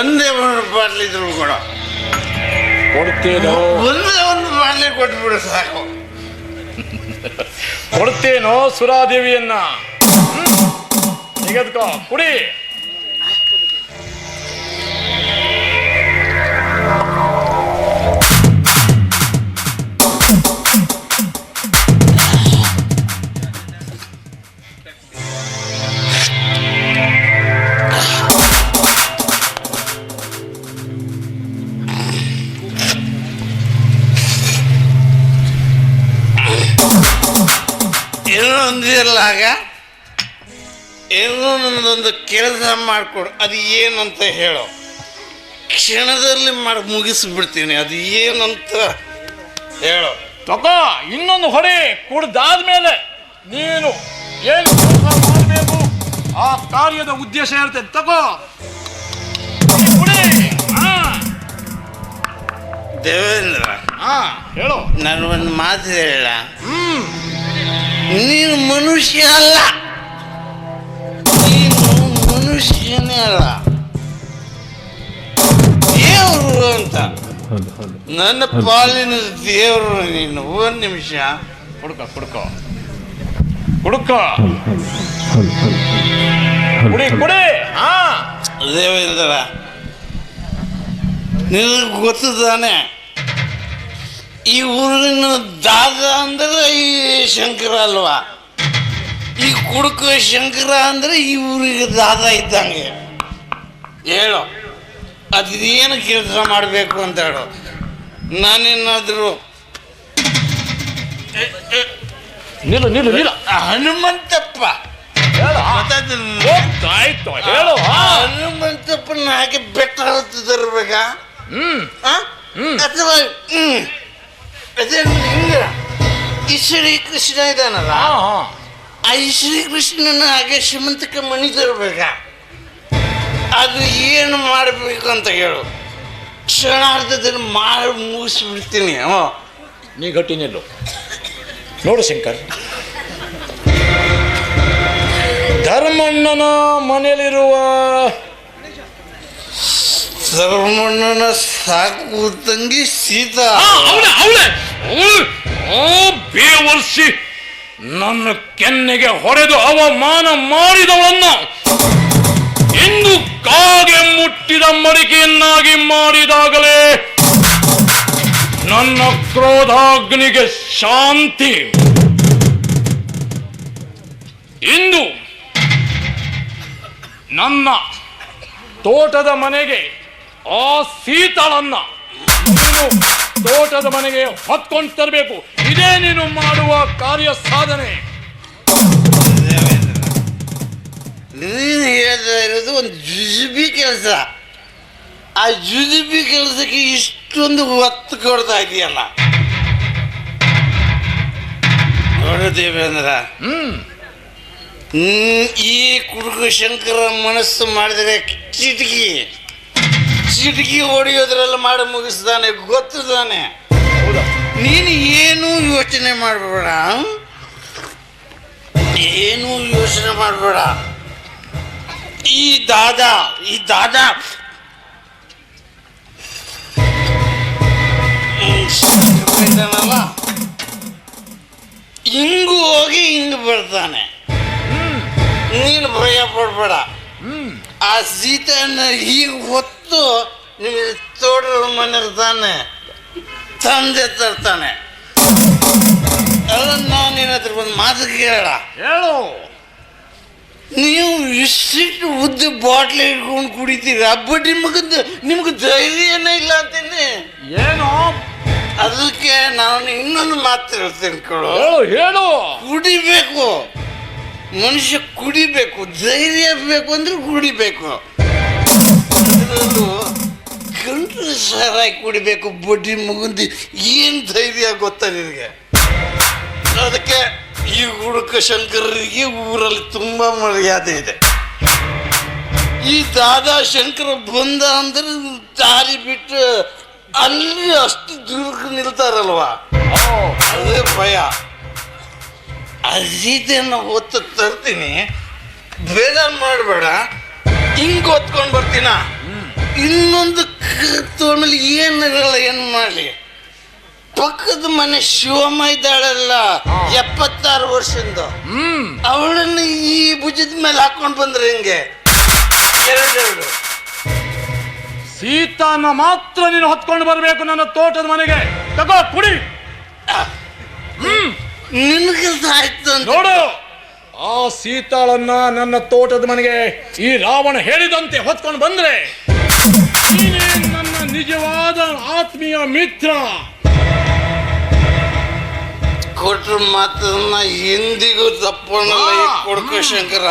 ಒಂದೇ ಒಂದು ಬಾಟ್ಲಿ ಇದ್ರು ಕೊಡ. ಕೊಡ್ತೇನೋ? ಒಂದೇ ಒಂದು ಬಾಟ್ಲಿ ಕೊಟ್ಬಿಡು ಸಾಕು. ಕೊಡ್ತೇನೋ ಸುರಾದೇವಿಯನ್ನ? ಹ್ಮ್. ತೆಗೆದುಕೋ ಕುಡಿ. ಆಗ ಏನೋ ನನ್ನದೊಂದು ಕೆಲಸ ಮಾಡಿಕೊಡು ಅದು ಏನಂತ ಹೇಳೋ. ಕ್ಷಣದಲ್ಲಿ ಮಾಡಿ ಮುಗಿಸ್ಬಿಡ್ತೀನಿ ಅದು ಏನಂತ ಹೇಳೋ. ತಗ ಇನ್ನೊಂದು ಹೊಡೆ ಕುಡ್ದಾದ್ಮೇಲೆ ನೀನು ಏನು ಮಾಡಬೇಕು? ಆ ಕಾರ್ಯದ ಉದ್ದೇಶ ಹೇಳ್ತೇನೆ ತಗೋ. ದೇವೇಂದ್ರ ಹಾ ಹೇಳು. ನಾನು ಒಂದು ಮಾತು ಹೇಳ. ಹ್ಮ್. ನೀನು ಮನುಷ್ಯ ಅಲ್ಲ ನೀನು ಮನುಷ್ಯನೇ ಅಲ್ಲ ದೇವರು ಅಂತ. ನನ್ನ ಪಾಲಿನ ದೇವರು ನೀನು. ಒಂದು ನಿಮಿಷ. ಕುಡ್ಕೋ ಕುಡ್ಕೋ. ಕುಡ್ಕೋ. ಕುಡಿ ಕುಡಿ. ಹಾ. ದೇವೇಂದ್ರ ನಿನಗೆ ಗೊತ್ತು ತಾನೆ? ಈ ಊರಿನ ದಾದ ಅಂದ್ರೆ ಈ ಶಂಕರ ಅಲ್ವಾ? ಈ ಕುಡುಕ ಶಂಕರ ಅಂದ್ರೆ ಈ ಊರಿಗೆ ದಾದ ಇದ್ದಂಗೆ. ಹೇಳು. ಅದೇನು ಕೆಲಸ ಮಾಡಬೇಕು ಅಂತ ಹೇಳು. ನಾನೇನಾದರೂ ನಿಲ್ಲು ನಿಲ್ಲು ನಿಲ್ಲ ಹನುಮಂತಪ್ಪ. ಹೇಳು. ಹನುಮಂತಪ್ಪನ ಹಾಗೆ ಬೆಟ್ಟ ಹತ್ತು ಆ? ಹ್ಮ್. ಅಥವಾ ಹ್ಮ್. ಅದೇ ಹಿಂಗೆ ಈ ಶ್ರೀ ಕೃಷ್ಣ ಇದಾನಲ್ಲ ಆ ಈ ಶ್ರೀಕೃಷ್ಣನ ಹಾಗೆ ಶ್ರೀಮಂತಕ್ಕೆ ಮಣಿ ತರಬೇಕ ಅದು ಏನು ಮಾಡಬೇಕು ಅಂತ ಹೇಳು. ಕ್ಷಣಾರ್ಧದಲ್ಲಿ ಮಾಡಿ ಮುಗಿಸ್ಬಿಡ್ತೀನಿ. ಹ್ಞೂ ನೀ ಗಟ್ಟಿನಿಲ್ಲು ನೋಡು ಶಂಕರ್. ಧರ್ಮಣ್ಣನ ಮನೆಯಲ್ಲಿರುವ ಸರ್ವಣ್ಣನ ಸಾಕು ತಂಗಿ ಸೀತಾ ಅವಳೆ ಅವಳೆ! ಬೇವರ್ಸಿ ನನ್ನ ಕೆನ್ನೆಗೆ ಹೊಡೆದು ಅವಮಾನ ಮಾಡಿದವಳನ್ನ ಇಂದು ಕಾಗೆ ಮುಟ್ಟಿದ ಮಡಿಕೆಯನ್ನಾಗಿ ಮಾಡಿದಾಗಲೇ ನನ್ನ ಕ್ರೋಧಾಗ್ನಿಗೆ ಶಾಂತಿ. ಇಂದು ನನ್ನ ತೋಟದ ಮನೆಗೆ ಆ ಸೀತಾಳನ್ನ ನೀನು ತೋಟದ ಮನೆಗೆ ಹೊತ್ಕೊಂಡು ತರಬೇಕು. ಇದೇ ನೀನು ಮಾಡುವ ಕಾರ್ಯ ಸಾಧನೆ. ನೀನು ಹೇಳ್ತಾ ಇರೋದು ಒಂದು ಜುಜುಬಿ ಕೆಲಸ. ಆ ಜುಜುಬಿ ಕೆಲಸಕ್ಕೆ ಇಷ್ಟೊಂದು ಒತ್ತು ಕೊಡ್ತಾ ಇದೆಯಲ್ಲ. ನೋಡು ದೇವೇಂದ್ರ. ಈ ಕುಡುಕ ಶಂಕರ ಮನಸ್ಸು ಮಾಡಿದರೆ ಚಿಟಕಿ. ಚಿಟಕಿ ಹೊಡೆಯೋದ್ರಲ್ಲಿ ಮಾಡಿ ಮುಗಿಸ್ತಾನೆ ಗೊತ್ತು ತಾನೆ ನೀನು ಏನೂ ಯೋಚನೆ ಮಾಡಬೇಡ. ಏನೂ ಯೋಚನೆ ಮಾಡಬೇಡ. ಈ ದಾದಾ ಈ ದಾದಾ. ಹಿಂಗು ಹೋಗಿ ಹಿಂಗ್ ಬರ್ತಾನೆ ನೀನು ಭಯ ಪಡ್ಬೇಡ. ಆ ಸೀತೆಯನ್ನು ಈಗ ಹೊತ್ತು ನಿಮಗೆ ತೋಟದ ಮನೆಗೆ ತಾನೆ. ತಂದೆ ತರ್ತಾನೆ. ಅದನ್ನು ನಾನು ನಿನ್ನ ಹತ್ರ ಒಂದು ಮಾತು ಕೇಳ ಹೇಳು. ನೀವು ಇಷ್ಟಿಟ್ಟು ಉದ್ದ ಬಾಟ್ಲಿ ಇಟ್ಕೊಂಡು ಕುಡಿತೀರಿ? ಬಟ್ ನಿಮಗೆ ನಿಮ್ಗೆ ಧೈರ್ಯನೇ ಇಲ್ಲ ಅಂತೀನಿ. ಏನು? ಅದಕ್ಕೆ ನಾನು ಇನ್ನೊಂದು ಮಾತು ಹೇಳ್ತೀನಿ ಕೇಳು ಹೇಳು ಹೇಳು. ಕುಡಿಬೇಕು. ಮನುಷ್ಯ ಕುಡಿಬೇಕು, ಧೈರ್ಯ ಬೇಕು ಅಂದ್ರೆ ಕುಡಿಬೇಕು. ಕಂಡ್ರೆ ಸರಾಗಿ ಕುಡಿಬೇಕು ಬಡ್ಡಿ ಮುಗುಂದಿ ಏನು ಧೈರ್ಯ ಗೊತ್ತಾ ನಿನಗೆ? ಅದಕ್ಕೆ ಈ ಹುಡುಕ ಶಂಕರರಿಗೆ ಊರಲ್ಲಿ ತುಂಬ ಮರ್ಯಾದೆ ಇದೆ. ಈ ದಾದಾ ಶಂಕರ ಬಂದ ಅಂದ್ರೆ ದಾರಿ ಬಿಟ್ಟು ಅಲ್ಲಿ ಅಷ್ಟು ದೂರಕ್ಕೆ ನಿಲ್ತಾರಲ್ವಾ? ಅದೇ ಭಯ. ಅಜಿದನ್ನು ಹೊತ್ತು ತರ್ತೀನಿ. ಬೇಜಾರು ಮಾಡಬೇಡ. ಹಿಂಗ್ ಹೊತ್ಕೊಂಡು ಬರ್ತೀನ? ಇನ್ನೊಂದು ತೋಮೇಲೆ ಏನಿರಲ್ಲ ಏನು ಮಾಡಲಿ? ಪಕ್ಕದ ಮನೆ ಶಿವಮ್ಮ ಇದ್ದಾಳಲ್ಲ ಎಪ್ಪತ್ತಾರು ವರ್ಷದಿಂದ. ಹ್ಮ್. ಅವಳನ್ನು ಈ ಭುಜದ ಮೇಲೆ ಹಾಕೊಂಡು ಬಂದ್ರೆ ಹಿಂಗೆ? ಎರಡೆರಡು. ಸೀತಾನ ಮಾತ್ರ ನೀನು ಹೊತ್ಕೊಂಡು ಬರಬೇಕು ನನ್ನ ತೋಟದ ಮನೆಗೆ. ತಗೋ ಕುಡಿ. ಆಯ್ತು ಅಂತ ನೋಡು ಆ ಸೀತಾಳನ್ನ ನನ್ನ ತೋಟದ ಮನೆಗೆ ಈ ರಾವಣ ಹೇಳಿದಂತೆ ಹೊತ್ಕೊಂಡು ಬಂದ್ರೆ ನೀನೇ ನನ್ನ ನಿಜವಾದ ಆತ್ಮೀಯ ಮಿತ್ರ. ಕೊಟ್ರ ಮಾತನ್ನ ಎಂದಿಗೂ ತಪ್ಪಣ್ಣಲ್ಲ ಕೊಡ್ಕ ಕೊಡ್ಕೋ ಶಂಕರ.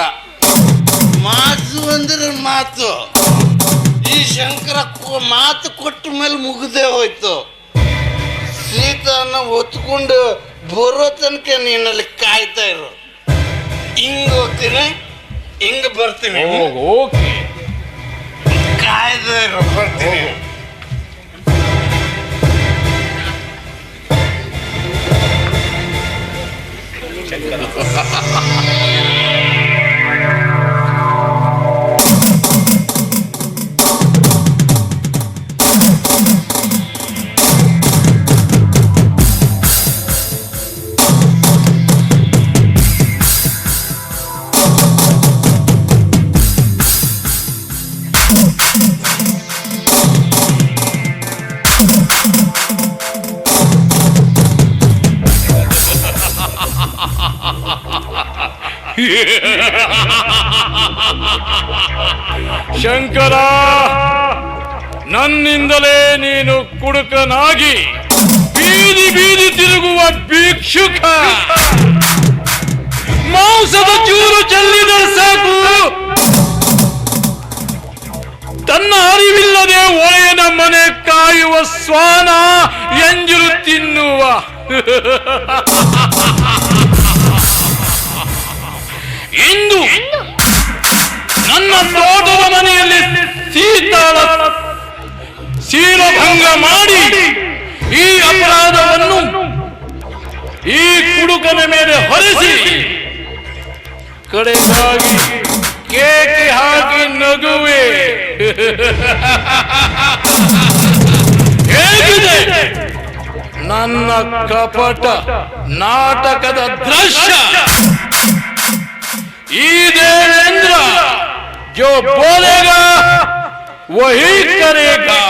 ಮಾತು ಅಂದ್ರೆ ಮಾತು. ಈ ಶಂಕರ ಕೊ- ಮಾತು ಕೊಟ್ಟ ಮೇಲೆ ಮುಗ್ದೇ ಹೋಯ್ತು. ಸೀತಾನ ಒತ್ಕೊಂಡು ಬರೋ ತನಕ ನೀನಲ್ಲಿ ಕಾಯ್ತಾ ಇರು. ಹಿಂಗ್ ಹೋಗ್ತೀನಿ ಹಿಂಗ್ ಬರ್ತೀನಿ. ಓಕೆ. ಕಾಯ್ತಾ ಇರು ಬರ್ತೀನಿ. ಶಂಕರ, ನನ್ನಿಂದಲೇ ನೀನು ಕುಡುಕನಾಗಿ ಬೀದಿ ಬೀದಿ ತಿರುಗುವ ಭಿಕ್ಷುಕ. ಮಾಂಸದ ಚೂರು ಚೆಲ್ಲಿದ ಸಾಕು. ತನ್ನ ಅರಿವಿಲ್ಲದೆ ಒಳೆಯನ ಮನೆ ಕಾಯುವ ಸ್ವಾನ ಎಂಜಲು ತಿನ್ನುವ. ಇಂದು ನನ್ನ ತೋಟದ ಮನೆಯಲ್ಲಿ ಸೀತಾಳ ಶೀಲಭಂಗ ಮಾಡಿ ಈ ಅಪರಾಧವನ್ನು ಈ ಕುಡುಕನ ಮೇಲೆ ಹೊರಿಸಿ ಕಡೆಗಾಗಿ ಕೇಕೆ ಹಾಕಿ ನಗುವೆ. ಹೇಗಿದೆ? ನನ್ನ ಕಪಟ ನಾಟಕದ ದೃಶ್ಯ. देवेंद्र जो बोलेगा वही करेगा।